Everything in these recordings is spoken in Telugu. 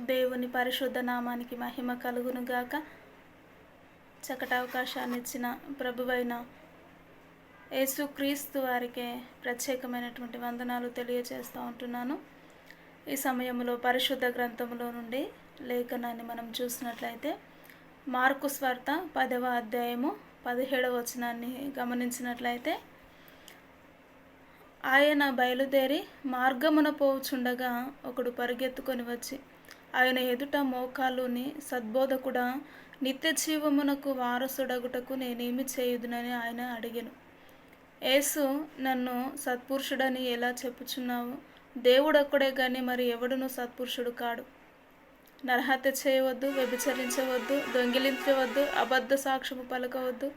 దేవుని పరిశుద్ధ నామానికి మహిమ కలుగును గాక చక్కటి అవకాశాన్ని ఇచ్చిన ప్రభువైన యేసుక్రీస్తు వారికే ప్రత్యేకమైనటువంటి వందనాలు తెలియజేస్తూ ఉంటున్నాను. ఈ సమయంలో పరిశుద్ధ గ్రంథంలో నుండి లేఖనాన్ని మనం చూసినట్లయితే మార్కు స్వార్త పదవ అధ్యాయము పదిహేడవ వచనాన్ని గమనించినట్లయితే ఆయన బయలుదేరి మార్గమున పోవుచుండగా ఒకడు పరిగెత్తుకొని వచ్చి ఆయన ఎదుట మోకాలుని సద్బోధకుడా నిత్య జీవమునకు వారసుడగుటకు నేనేమి చేయుదునని ఆయన అడిగాను. యేసు నన్ను సత్పురుషుడని ఎలా చెప్పుచున్నావు? దేవుడొక్కడే కానీ మరి ఎవడును సత్పురుషుడు కాడు. నరహత్య చేయవద్దు వ్యభిచరించవద్దు దొంగిలించవద్దు అబద్ధ సాక్ష్యము పలకవద్దు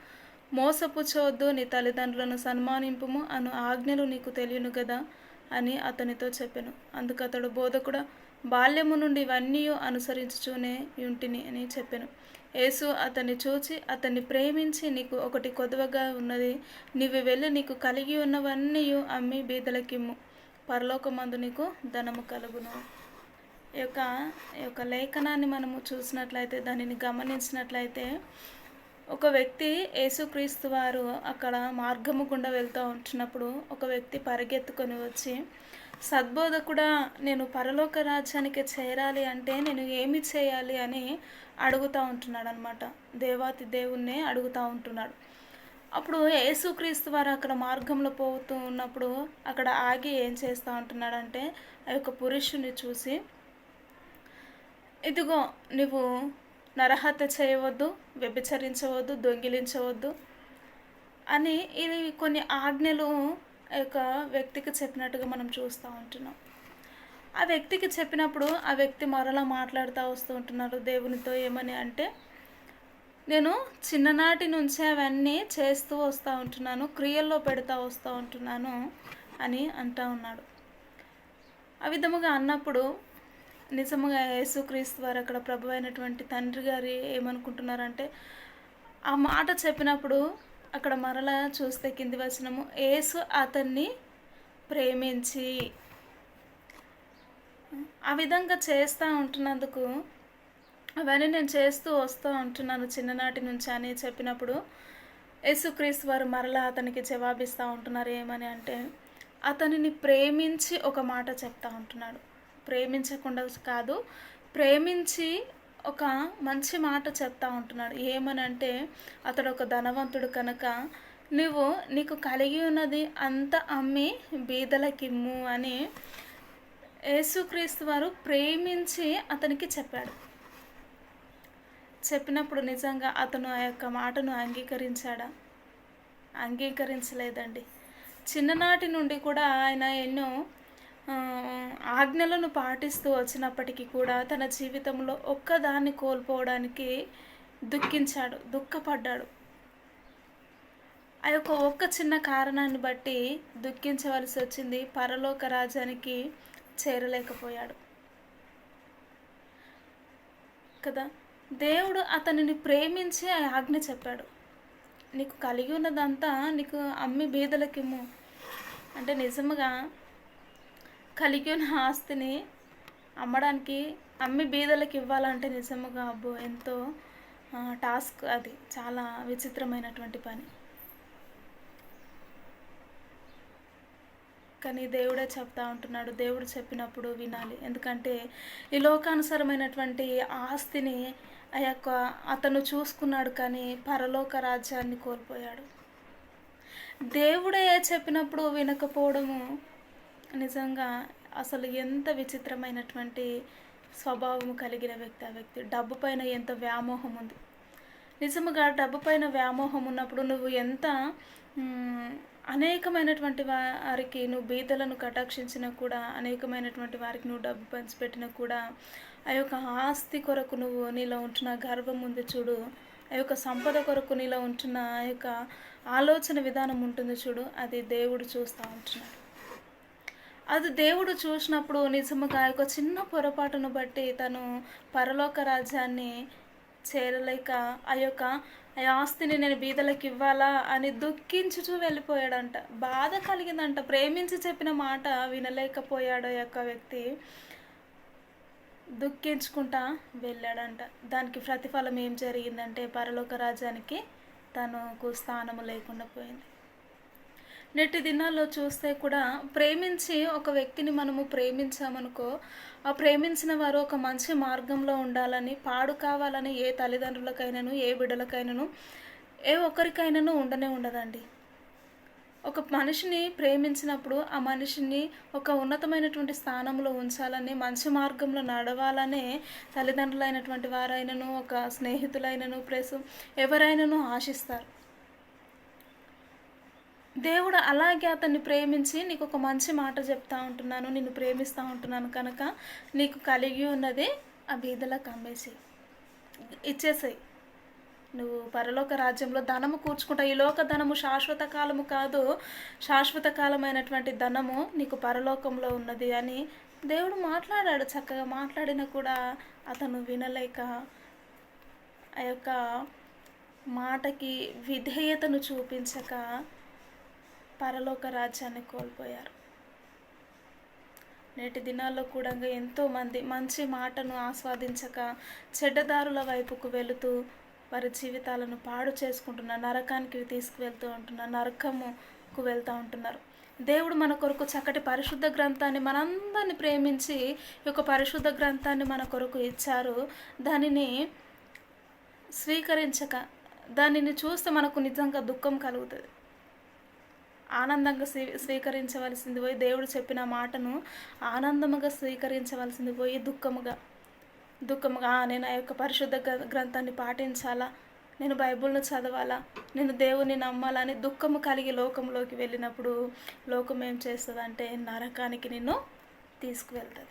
మోసపుచ్చవద్దు నీ తల్లిదండ్రులను సన్మానింపుము అను ఆజ్ఞలు నీకు తెలియను కదా అని అతనితో చెప్పాను. అందుకు అతడు బోధకుడ బాల్యము నుండి ఇవన్నీ అనుసరించుచూనే యుంటిని అని చెప్పాను. యేసు అతన్ని చూచి అతన్ని ప్రేమించి నీకు ఒకటి కొదవగా ఉన్నది. నీవు వెళ్ళి నీకు కలిగి ఉన్నవన్నీ అమ్మి బీదలకిమ్ము. పరలోకమందు నీకు ధనము కలుగును. ఈ యొక్క ఈ యొక్క లేఖనాన్ని మనము చూసినట్లయితే దానిని గమనించినట్లయితే ఒక వ్యక్తి యేసుక్రీస్తు వారు అక్కడ మార్గము గుండా వెళ్తూ ఉంటున్నప్పుడు ఒక వ్యక్తి పరిగెత్తుకొని వచ్చి సద్బోధకుడా నేను పరలోక రాజ్యానికి చేరాలి అంటే నేను ఏమి చేయాలి అని అడుగుతూ ఉంటున్నాడు అనమాట దేవాతి దేవుణ్ణే అడుగుతూ ఉంటున్నాడు. అప్పుడు యేసుక్రీస్తు వారు అక్కడ మార్గంలో పోతూ ఉన్నప్పుడు అక్కడ ఆగి ఏం చేస్తూ ఉంటున్నాడంటే ఆ యొక్క పురుషుని చూసి ఇదిగో నువ్వు నరహత్య చేయవద్దు వ్యభిచరించవద్దు దొంగిలించవద్దు అని ఇది కొన్ని ఆజ్ఞలు యొక్క వ్యక్తికి చెప్పినట్టుగా మనం చూస్తూ ఉంటున్నాం. ఆ వ్యక్తికి చెప్పినప్పుడు ఆ వ్యక్తి మరలా మాట్లాడుతూ వస్తూ ఉంటున్నారు దేవునితో ఏమని? అంటే నేను చిన్ననాటి నుంచే అవన్నీ చేస్తూ వస్తూ ఉంటున్నాను క్రియల్లో పెడతా వస్తూ ఉంటున్నాను అని అంటూ ఉన్నాడు. ఆ విధముగా అన్నప్పుడు నిజముగా యేసుక్రీస్తు వారు అక్కడ ప్రభు అయినటువంటి తండ్రి గారు ఏమనుకుంటున్నారంటే ఆ మాట చెప్పినప్పుడు అక్కడ మరలా చూస్తే కింది వచనము యేసు అతన్ని ప్రేమించి. ఆ విధంగా చేస్తూ ఉంటున్నందుకు అవన్నీ నేను చేస్తూ వస్తూ ఉంటున్నాను చిన్ననాటి నుంచి అని చెప్పినప్పుడు యేసుక్రీస్తు వారు మరలా అతనికి జవాబిస్తూ ఉంటున్నారు ఏమని అంటే అతనిని ప్రేమించి ఒక మాట చెప్తా ఉంటున్నాడు. ప్రేమించకుండా కాదు ప్రేమించి ఒక మంచి మాట చెప్తా ఉంటున్నాడు. ఏమనంటే అతడు ఒక ధనవంతుడు కనుక నువ్వు నీకు కలిగి ఉన్నది అంత అమ్మి బీదలకిమ్ము అని యేసుక్రీస్తు వారు ప్రేమించి అతనికి చెప్పాడు. చెప్పినప్పుడు నిజంగా అతను ఆ యొక్క మాటను అంగీకరించాడా? అంగీకరించలేదండి. చిన్ననాటి నుండి కూడా ఆయన ఎన్నో ఆజ్ఞలను పాటిస్తూ వచ్చినప్పటికీ కూడా తన జీవితంలో ఒక్కదాన్ని కోల్పోవడానికి దుఃఖించాడు దుఃఖపడ్డాడు. ఆ యొక్క ఒక్క చిన్న కారణాన్ని బట్టి దుఃఖించవలసి వచ్చింది. పరలోక రాజ్యానికి చేరలేకపోయాడు. కదా? దేవుడు అతనిని ప్రేమించి ఆ ఆజ్ఞ చెప్పాడు. నీకు కలిగి ఉన్నదంతా నీకు అమ్మి బీదలకిమ్ము. అంటే నిజముగా కలిగి ఉన్న ఆస్తిని అమ్మడానికి అమ్మి బీదలకు ఇవ్వాలంటే నిజముగా అబ్బో ఎంతో టాస్క్ అది. చాలా విచిత్రమైనటువంటి పని. కానీ దేవుడే చెప్తా ఉంటున్నాడు. దేవుడు చెప్పినప్పుడు వినాలి. ఎందుకంటే ఈ లోకానుసరమైనటువంటి ఆస్తిని ఆ యొక్క అతను చూసుకున్నాడు కానీ పరలోక రాజ్యాన్ని కోల్పోయాడు. దేవుడే చెప్పినప్పుడు వినకపోవడము నిజంగా అసలు ఎంత విచిత్రమైనటువంటి స్వభావం కలిగిన వ్యక్తి ఆ వ్యక్తి. డబ్బు పైన ఎంత వ్యామోహం ఉంది. నిజముగా డబ్బు పైన వ్యామోహం ఉన్నప్పుడు నువ్వు ఎంత అనేకమైనటువంటి వారికి నువ్వు బీదలను కటాక్షించినా కూడా అనేకమైనటువంటి వారికి నువ్వు డబ్బు పంచిపెట్టినా కూడా ఆ యొక్క ఆస్తి కొరకు నువ్వు నీలో ఉంటున్న గర్వం ఉంది చూడు. ఆ యొక్క సంపద కొరకు నీలో ఉంటున్న ఆ యొక్క ఆలోచన విధానం ఉంటుంది చూడు. అది దేవుడు చూస్తూ ఉంటున్నాడు. అది దేవుడు చూసినప్పుడు నిజముగా ఒక చిన్న పొరపాటును బట్టి తను పరలోక రాజ్యాన్ని చేరలేక ఆ యొక్క ఆ ఆస్తిని నేను బీదలకు ఇవ్వాలా అని దుఃఖించుచూ వెళ్ళిపోయాడంట. బాధ కలిగిందంట. ప్రేమించి చెప్పిన మాట వినలేకపోయాడు ఆ యొక్క వ్యక్తి. దుఃఖించుకుంటా వెళ్ళాడంట. దానికి ప్రతిఫలం ఏం జరిగిందంటే పరలోక రాజ్యానికి తనకు స్థానము లేకుండా పోయింది. నేటి దినాల్లో చూస్తే కూడా ప్రేమించి ఒక వ్యక్తిని మనము ప్రేమించామనుకో ఆ ప్రేమించిన వారు ఒక మంచి మార్గంలో ఉండాలని పాడు కావాలని ఏ తల్లిదండ్రులకైనాను ఏ బిడ్డలకైనాను ఏ ఒక్కరికైనాను ఉండనే ఉండదండి. ఒక మనిషిని ప్రేమించినప్పుడు ఆ మనిషిని ఒక ఉన్నతమైనటువంటి స్థానంలో ఉంచాలని మంచి మార్గంలో నడవాలనే తల్లిదండ్రులైనటువంటి వారైనను ఒక స్నేహితులైనను ప్రెస్ ఎవరైనాను ఆశిస్తారు. దేవుడు అలాగే అతన్ని ప్రేమించి నీకు ఒక మంచి మాట చెప్తా ఉంటున్నాను నిన్ను ప్రేమిస్తూ ఉంటున్నాను కనుక నీకు కలిగి ఉన్నది ఆ బీదలకు అమ్మేసి ఇచ్చేసాయి. నువ్వు పరలోక రాజ్యంలో ధనము కూర్చుకుంటా. ఈ లోక ధనము శాశ్వత కాలము కాదు శాశ్వత కాలమైనటువంటి ధనము నీకు పరలోకంలో ఉన్నది అని దేవుడు మాట్లాడాడు. చక్కగా మాట్లాడినా కూడా అతను వినలేక ఆ యొక్క మాటకి విధేయతను చూపించక పరలోక రాజ్యాన్ని కోల్పోయారు. నేటి దినాల్లో కూడా ఎంతోమంది మంచి మాటను ఆస్వాదించక చెడ్డదారుల వైపుకు వెళుతూ వారి జీవితాలను పాడు చేసుకుంటున్నారు నరకానికి తీసుకువెళ్తూ ఉంటున్నారు నరకముకు వెళ్తూ ఉంటున్నారు. దేవుడు మన కొరకు చక్కటి పరిశుద్ధ గ్రంథాన్ని మనందరిని ప్రేమించి ఈ యొక్క పరిశుద్ధ గ్రంథాన్ని మన కొరకు ఇచ్చారు. దానిని స్వీకరించక దానిని చూస్తే మనకు నిజంగా దుఃఖం కలుగుతుంది. ఆనందంగా స్వీ స్వీకరించవలసింది పోయి దేవుడు చెప్పిన మాటను ఆనందముగా స్వీకరించవలసింది పోయి దుఃఖముగా దుఃఖముగా నేను ఆ యొక్క పరిశుద్ధ గ్రంథాన్ని పాటించాలా? నేను బైబిల్ను చదవాలా? నేను దేవుని నమ్మాలని దుఃఖము కలిగి లోకంలోకి వెళ్ళినప్పుడు లోకం ఏం చేస్తుందంటే నరకానికి నిన్ను తీసుకువెళ్తుంది.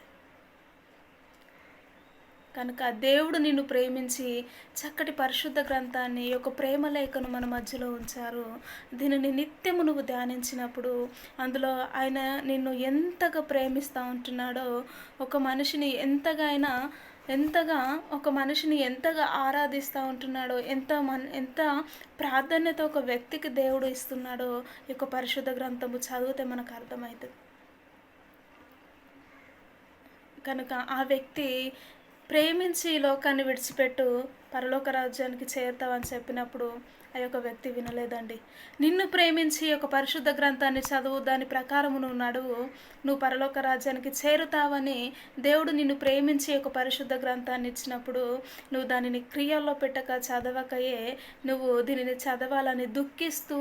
కనుక దేవుడు నిన్ను ప్రేమించి చక్కటి పరిశుద్ధ గ్రంథాన్ని ఒక ప్రేమ లేఖను మన మధ్యలో ఉంచారు. దీనిని నిత్యము నువ్వు ధ్యానించినప్పుడు అందులో ఆయన నిన్ను ఎంతగా ప్రేమిస్తూ ఉంటున్నాడో ఒక మనిషిని ఎంతగా ఆయన ఎంతగా ఒక మనిషిని ఎంతగా ఆరాధిస్తూ ఉంటున్నాడో ఎంత మన ఎంత ప్రాధాన్యత ఒక వ్యక్తికి దేవుడు ఇస్తున్నాడో ఈ యొక్క పరిశుద్ధ గ్రంథము చదివితే మనకు అర్థమవుతుంది కనుక ఆ వ్యక్తి ప్రేమించి ఈ లోకాన్ని విడిచిపెట్టు పరలోక రాజ్యానికి చేరుతావని చెప్పినప్పుడు ఆ యొక్క వ్యక్తి వినలేదండి. నిన్ను ప్రేమించి ఒక పరిశుద్ధ గ్రంథాన్ని చదువు దాని ప్రకారము నువ్వు నడువు నువ్వు పరలోక రాజ్యానికి చేరుతావని దేవుడు నిన్ను ప్రేమించి ఒక పరిశుద్ధ గ్రంథాన్ని ఇచ్చినప్పుడు నువ్వు దానిని క్రియల్లో పెట్టక చదవకయే నువ్వు దీనిని చదవాలని దుఃఖిస్తూ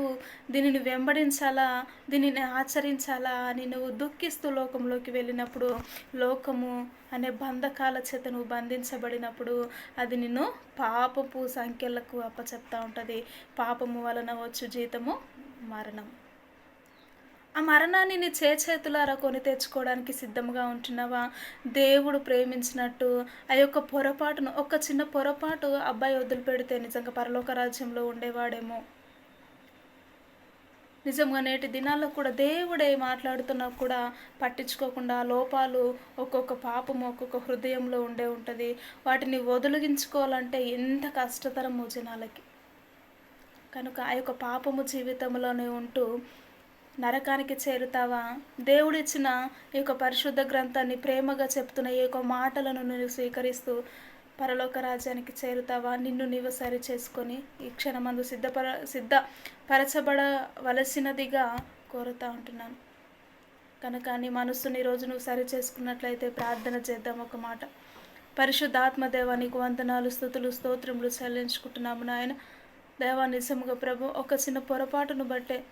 దీనిని వెంబడించాలా దీనిని ఆచరించాలా అని నువ్వు దుఃఖిస్తూ లోకంలోకి వెళ్ళినప్పుడు లోకము అనే బంధకాల చేత నువ్వు బంధించబడినప్పుడు అది నిన్ను పాపపు సంఖ్యలకు అప్పచెప్తా ఉంటుంది. పాపము వలన వచ్చు జీతము మరణం. ఆ మరణాన్ని నీ చేతులారా కొని తెచ్చుకోవడానికి సిద్ధంగా ఉంటున్నావా? దేవుడు ప్రేమించినట్టు ఆ యొక్క పొరపాటును ఒక చిన్న పొరపాటు అబ్బాయి వదిలిపెడితే నిజంగా పరలోక రాజ్యంలో ఉండేవాడేమో. నిజంగా నేటి దినాల్లో కూడా దేవుడే మాట్లాడుతున్నా కూడా పట్టించుకోకుండా లోపాలు ఒక్కొక్క పాపం ఒక్కొక్క హృదయంలో ఉండే ఉంటుంది. వాటిని వదిలించుకోవాలంటే ఎంత కష్టతరం జనాలకి. కనుక ఆ యొక్క పాపము జీవితంలోనే ఉంటూ నరకానికి చేరుతావా? దేవుడిచ్చిన ఈ యొక్క పరిశుద్ధ గ్రంథాన్ని ప్రేమగా చెప్తున్న ఈ యొక్క మాటలను నేను స్వీకరిస్తూ పరలోక రాజ్యానికి చేరుతావా? నిన్ను నీవు సరి చేసుకొని ఈ క్షణమందు సిద్ధపర సిద్ధపరచబడవలసినదిగా కోరుతా ఉంటున్నాను. కనుక నీ మనస్సుని రోజు నువ్వు సరి చేసుకున్నట్లయితే ప్రార్థన చేద్దాం ఒక మాట. పరిశుద్ధాత్మ దేవా నీకు వందనాలు స్థుతులు స్తోత్రములు చెల్లించుకుంటున్నాము నాయన. దేవా నిజముగా ప్రభు ఒక చిన్న పొరపాటును బట్టే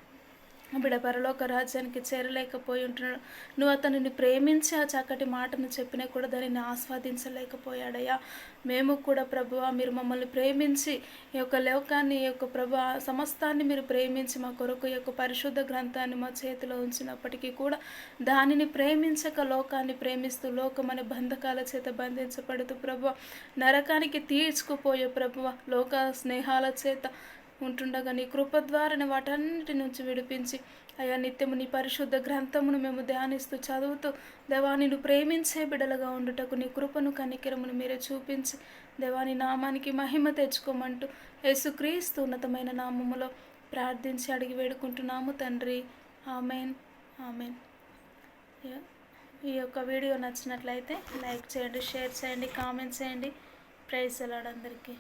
బిడ పరలోక రాజ్యానికి చేరలేకపోయి ఉంటున్నాడు. నువ్వు అతనిని ప్రేమించి ఆ చక్కటి మాటను చెప్పినా కూడా దానిని ఆస్వాదించలేకపోయాడయ్యా. మేము కూడా ప్రభు మీరు మమ్మల్ని ప్రేమించి ఈ యొక్క లోకాన్ని ఈ యొక్క ప్రభు సమస్తాన్ని మీరు ప్రేమించి మా కొరకు ఈ యొక్క పరిశుద్ధ గ్రంథాన్ని మా చేతిలో ఉంచినప్పటికీ కూడా దానిని ప్రేమించక లోకాన్ని ప్రేమిస్తూ లోకం అనే బంధకాల చేత బంధించబడుతూ ప్రభు నరకానికి తీర్చుకుపోయే ప్రభువ లోక స్నేహాల చేత ఉంటుండగా నీ కృప ద్వారా వాటన్నిటి నుంచి విడిపించి అయ్యా నిత్యము నీ పరిశుద్ధ గ్రంథమును మేము ధ్యానిస్తూ చదువుతూ దేవా నిన్ను ప్రేమించే బిడలుగా ఉండుటకు నీ కృపను కనికిరమును మీరే చూపించి దేవాని నామానికి మహిమ తెచ్చుకోమంటూ యేసుక్రీస్తు ఉన్నతమైన నామములో ప్రార్థించి అడిగి వేడుకుంటున్నాము తండ్రి. ఆమెన్. ఆమెన్. ఈ యొక్క వీడియో నచ్చినట్లయితే లైక్ చేయండి షేర్ చేయండి కామెంట్ చేయండి. ప్రైజ్ అలాడందరికీ